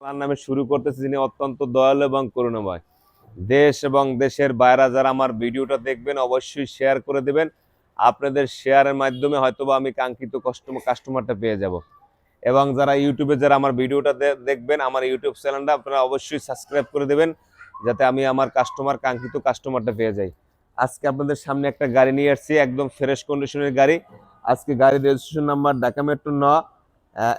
তার নামে শুরু করতেছি, যিনি অত্যন্ত দয়ালু এবং করুণাময়। দেশ এবং দেশের বাইরে যারা আমার ভিডিওটা দেখবেন, অবশ্যই শেয়ার করে দেবেন। আপনাদের শেয়ারের মাধ্যমে হয়তোবা আমি কাঙ্ক্ষিত কাস্টমার কাস্টমারটা পেয়ে যাব। এবং যারা ইউটিউবে যারা আমার ভিডিওটা দেখবেন, আমার ইউটিউব চ্যানেলটা আপনারা অবশ্যই সাবস্ক্রাইব করে দেবেন, যাতে আমি আমার কাস্টমার কাঙ্ক্ষিত কাস্টমারটা পেয়ে যাই। আজকে আপনাদের সামনে একটা গাড়ি নিয়ে আসছি, একদম ফ্রেশ কন্ডিশনের গাড়ি। আজকে গাড়ির রেজিস্ট্রেশন নাম্বার ঢাকা মেট্রো ন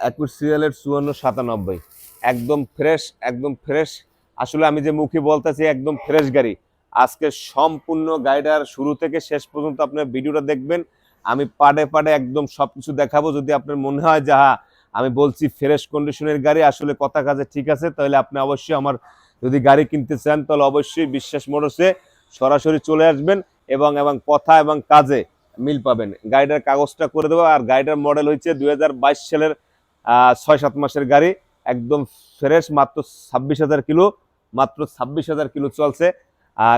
একুশ সিরিয়ালের চুয়ান্ন সাতানব্বই। একদম ফ্রেশ একদম ফ্রেশ আসলে আমি যে মুখে বলতেছি, একদম ফ্রেশ গাড়ি। আজকে সম্পূর্ণ গাড়িটার শুরু থেকে শেষ পর্যন্ত আপনার ভিডিওটা দেখবেন। আমি পাডে পাডে একদম সবকিছু দেখাবো। যদি আপনার মনে হয় যে হ্যাঁ আমি বলছি ফ্রেশ কন্ডিশনের গাড়ি, আসলে কথা কাজে ঠিক আছে, তাহলে আপনি অবশ্যই আমার যদি গাড়ি কিনতে চান, তাহলে অবশ্যই বিশ্বাস মোটরসে সরাসরি চলে আসবেন এবং এবং কথা এবং কাজে মিল পাবেন। গাড়িটার কাগজটা করে দেবো। আর গাড়িটার মডেল হচ্ছে দুই সালের ছয় সাত মাসের গাড়ি। একদম ফ্রেশ মাত্র ছাব্বিশ হাজার কিলো, মাত্র ছাব্বিশ হাজার কিলো চলছে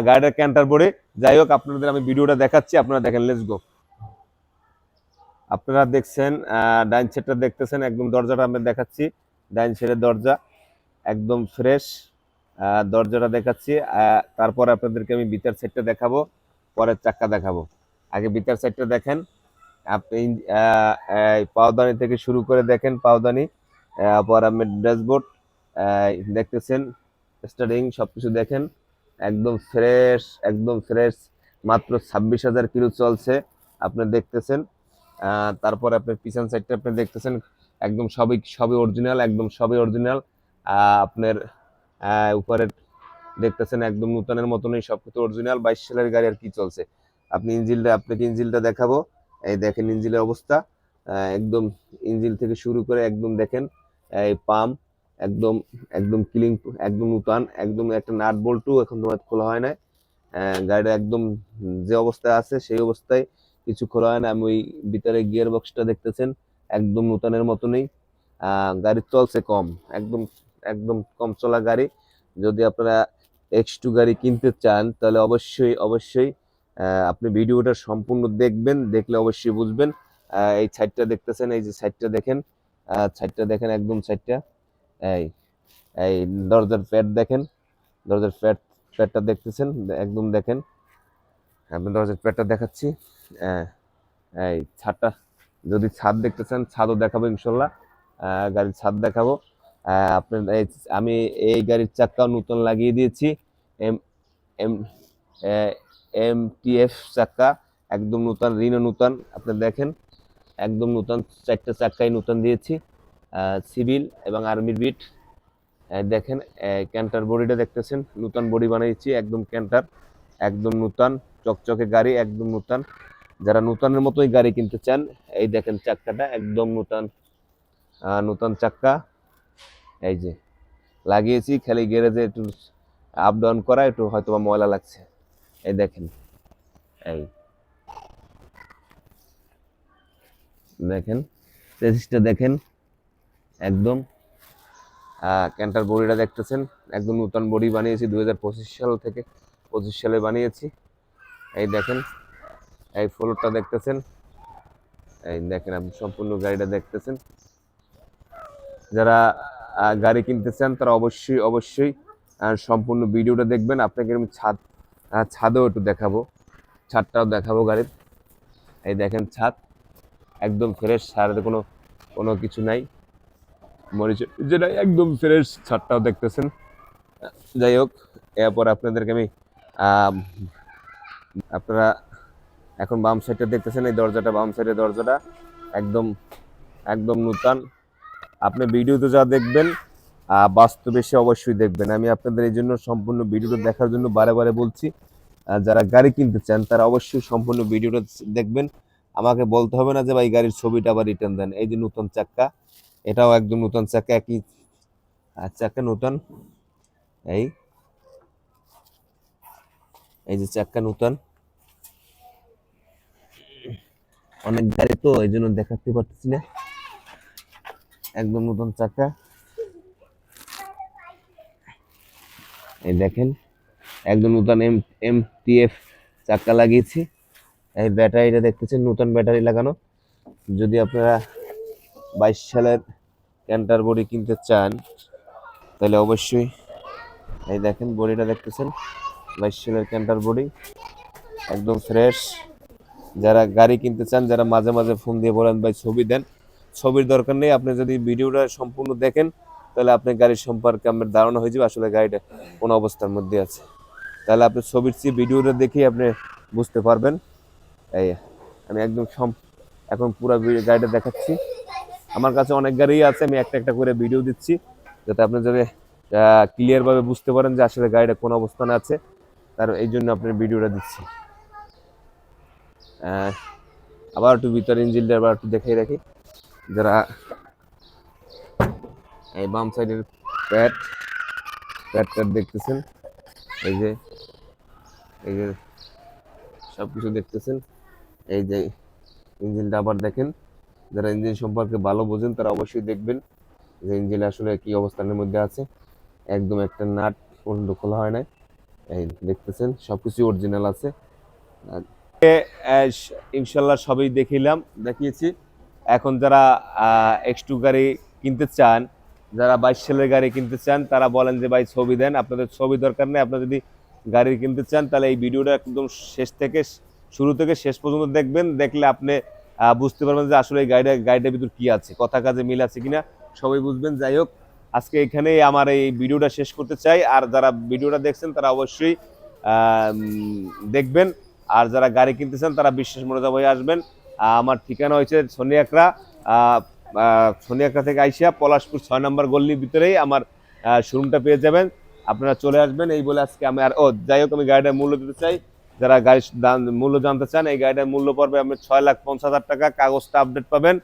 গাড়িটার ক্যান্টার বোর্ডে যাই হোক, আপনাদের আমি ভিডিওটা দেখাচ্ছি, আপনারা দেখেন লেটস গো আপনারা দেখছেন ডাইন সেটটা দেখতেছেন, একদম দরজাটা আমি দেখাচ্ছি, ডাইন সেটের দরজা, একদম ফ্রেশ দরজাটা দেখাচ্ছি তারপর আপনাদেরকে আমি বিতার সেটটা দেখাবো, পরের চাক্কা দেখাবো। আগে বিতার সাইডটা দেখেন, আপনি পাওদানি থেকে শুরু করে দেখেন পাওদানি। আহ, পর আপনি ড্যাশবোর্ড দেখতেছেন স্টারিং সবকিছু দেখেন একদম ফ্রেশ একদম ফ্রেশ মাত্র ছাব্বিশ হাজার কিলো চলছে আপনি দেখতেছেন তারপর আপনার পিছন সাইডটা আপনি দেখতেছেন একদম সবই সবই অরিজিনাল একদম সবই অরিজিনাল আপনার উপরে দেখতেছেন একদম নূতনের মতনই সব কিছু অরিজিনাল বাইশ সালের গাড়ি আর কি চলছে আপনি ইঞ্জিলটা আপনাকে ইঞ্জিলটা দেখাবো এই দেখেন ইঞ্জিলের অবস্থা একদম ইঞ্জিল থেকে শুরু করে একদম দেখেন এই পাম্প একদম একদম ক্লিন একদম নূতন একদম একটা নাট বল্টু এখন তোমার খোলা হয় না গাড়িটা একদম যে অবস্থায় আছে সেই অবস্থায় কিছু খোলা হয় না আমি ওই ভিতরে গিয়ার বক্সটা দেখতেছেন, একদম নূতনের মতনই। গাড়ি চলছে কম, একদম একদম কম চলা গাড়ি। যদি আপনারা এক্স টু গাড়ি কিনতে চান, তাহলে অবশ্যই অবশ্যই আপনি ভিডিওটা সম্পূর্ণ দেখবেন, দেখলে অবশ্যই বুঝবেন। এই সাইডটা দেখতেছেন, এই যে সাইডটা দেখেন। সাইডটা দেখেন, একদম সাইডটা। এই এই দরজার প্যাড দেখেন, দরজার প্যাড প্যাডটা দেখতেছেন, একদম দেখেন। আপনি দরজার প্যাডটা দেখাচ্ছি। এই ছাদটা, যদি ছাদ দেখতে চান, ছাদও দেখাবো ইনশাল্লাহ। গাড়ির ছাদ দেখাবো। আপনার এই, আমি এই গাড়ির চাক্কাও নতুন লাগিয়ে দিয়েছি। M M M T F চাক্কা, একদম নতুন, রিনো নতুন। আপনি দেখেন একদম নতুন চারটা চাক্কাই নতুন দিয়েছি। সিভিল এবং আর্মির বিট। দেখেন ক্যান্টার বডিটা দেখতেছেন। নতুন বডি বানিয়েছি, একদম ক্যান্টার, একদম নতুন। চকচকে গাড়ি, একদম নতুন। যারা নতুনের মতোই গাড়ি কিনতে চান, এই দেখেন চাক্কাটা, একদম নতুন। নতুন চাক্কা। এই যে, লাগিয়েছি, খালি গ্যারেজে একটু আপ ডাউন করা, একটু হয়তো ময়লা লাগছে। এই দেখেন, এই। দেখেন চেসিসটা দেখেন, একদম ক্যান্টার বডিটা দেখতেছেন, একদম নতুন বডি বানিয়েছি, দুই হাজার পঁচিশ সাল থেকে পঁচিশ সালে বানিয়েছি। এই দেখেন, এই ফ্লোরটা দেখতেছেন, এই দেখেন আপনি সম্পূর্ণ গাড়িটা দেখতেছেন। যারা গাড়ি কিনতে চান, তারা অবশ্যই অবশ্যই সম্পূর্ণ ভিডিওটা দেখবেন। আপনাকে আমি ছাদ ছাদেও একটু দেখাবো, ছাদটাও দেখাবো গাড়ির। এই দেখেন ছাদ। একদম ফ্রেশ ছাদের কোনো কোনো কিছু নাই। মরিচ, যেটা একদম ফ্রেশ ছাদটাও দেখতেছেন। যাই হোক, এরপর আপনাদেরকে আমি আপনারা এখন বাম সাইডটা দেখতেছেন, এই দরজাটা, বাম সাইডের দরজাটা। একদম একদম নূতন। আপনি ভিডিওতে যা দেখবেন বাস্তবে সে অবশ্যই দেখবেন। আমি আপনাদের এই জন্য সম্পূর্ণ ভিডিওটা দেখার জন্য বারে বারে বলছি যারা গাড়ি কিনতে চান, তারা অবশ্যই সম্পূর্ণ ভিডিওটা দেখবেন। আমাকে বলতে হবে না যে ভাই গাড়ির ছবিটা আবার রিটার্ন দেন। এই যে নতুন চাক্কা, এটাও একদম নতুন চাক্কা, একই চাক্কা নতুন। এই এই যে চাক্কা নতুন। অনেক গাড়ি তো, এই জন্য দেখাতে পারতেছি না। একদম নতুন চাকা এই দেখেন, একদম নতুন এম এম টি এফ চাক্কা লাগিয়েছি। এই ব্যাটারিটা দেখতেছেন, নতুন ব্যাটারি লাগানো। যদি আপনারা বাইশ সালের ক্যান্টার বডি কিনতে চান, তাহলে অবশ্যই এই দেখেন বডিটা দেখতেছেন, বাইশ সালের ক্যান্টার বডি, একদম ফ্রেশ। যারা গাড়ি কিনতে চান, যারা মাঝে মাঝে ফোন দিয়ে বলেন, ভাই, ছবি দেন। ছবির দরকার নেই, আপনি যদি ভিডিওটা সম্পূর্ণ দেখেন, তাহলে আপনি গাড়ির সম্পর্কে আপনার ধারণা হয়ে যাবে, আসলে গাড়িটা কোন অবস্থার মধ্যে আছে। তাহলে আপনি ছবির চেয়ে ভিডিওটা দেখেই আপনি বুঝতে পারবেন। এই, আমি একদম সম- এখন পুরো গাড়িটা দেখাচ্ছি। আমার কাছে অনেক গাড়ি আছে, আমি একটা একটা করে ভিডিও দিচ্ছি, যাতে আপনি যাতে ক্লিয়ার ভাবে বুঝতে পারেন যে আসলে গাড়িটা কোন অবস্থানে আছে, তার এই জন্য আপনার ভিডিওটা দিচ্ছি। আবার একটু ভিতর ইঞ্জিনটা আবার একটু দেখাই রাখি। যারা, এই বাম সাইডের প্যাট প্যাট ট্যাট দেখতেছেন, এই যে এই যে সব কিছু দেখতেছেন। এই যে ইঞ্জিনটা আবার দেখেন, যারা ইঞ্জিন সম্পর্কে ভালো বোঝেন তারা অবশ্যই দেখবেন যে ইঞ্জিন আসলে কি অবস্থানের মধ্যে আছে। একদম একটা নাট পর্যন্ত খোলা হয় না এই দেখতেছেন সব সবকিছু অরিজিনাল আছে। ইনশাল্লাহ সবই দেখিলাম দেখিয়েছি। এখন যারা এক্স টু গাড়ি কিনতে চান, যারা বাইশ সালের গাড়ি কিনতে চান, তারা বলেন যে, ভাই, ছবি দেন, আপনাদের ছবি দরকার নেই। আপনারা যদি গাড়ি কিনতে চান, তাহলে এই ভিডিওটা একদম শেষ থেকে শুরু থেকে শেষ পর্যন্ত দেখবেন, দেখলে আপনি বুঝতে পারবেন যে আসলে এই গাড়িটা, গাড়িটার ভিতর কী আছে, কথা কাজে মিল আছে কিনা, সবাই বুঝবেন। যাই হোক, আজকে এখানেই আমার এই ভিডিওটা শেষ করতে চাই। আর যারা ভিডিওটা দেখছেন, তারা অবশ্যই দেখবেন। আর যারা গাড়ি কিনতে চান, তারা বিশ্বাস মনোজা হয়ে আসবেন। আমার ঠিকানা হয়েছে সোনিয়াকড়া সোনিয়াকড়া থেকে আইসিয়া, পলাশপুর ছয় নম্বর গল্লির ভিতরেই আমার শোরুমটা পেয়ে যাবেন। আপনারা চলে আসবেন, এই বলে আজকে আমি আর ও, যাই হোক, আমি গাড়িটার মূল্য দিতে চাই। যারা গাড়ির মূল্য জানতে চান, এই গাড়িটার মূল্য পড়বে আপনি ছয় লাখ পঞ্চাশ হাজার টাকা। কাগজটা আপডেট পাবেন।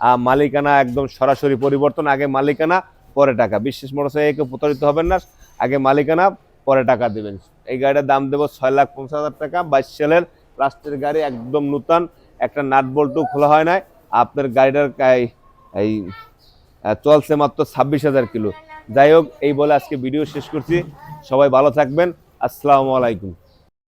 আর মালিকানা একদম সরাসরি পরিবর্তন, আগে মালিকানা, পরে টাকা। বিশেষ মোটরসাইকেল কেউ প্রতারিত হবেন না। আগে মালিকানা, পরে টাকা দেবেন। এই গাড়িটার দাম দেবো ছয় লাখ পঞ্চাশ হাজার টাকা। বাইশ সালের লাস্টের গাড়ি একদম নূতন। একটা নাট বল্টু খোলা হয় নাই। আপনার গাড়িটার এই চলছে মাত্র ছাব্বিশ হাজার কিলো। যাই হোক, এই বলে আজকে ভিডিও শেষ করছি। সবাই ভালো থাকবেন। আসসালামু আলাইকুম।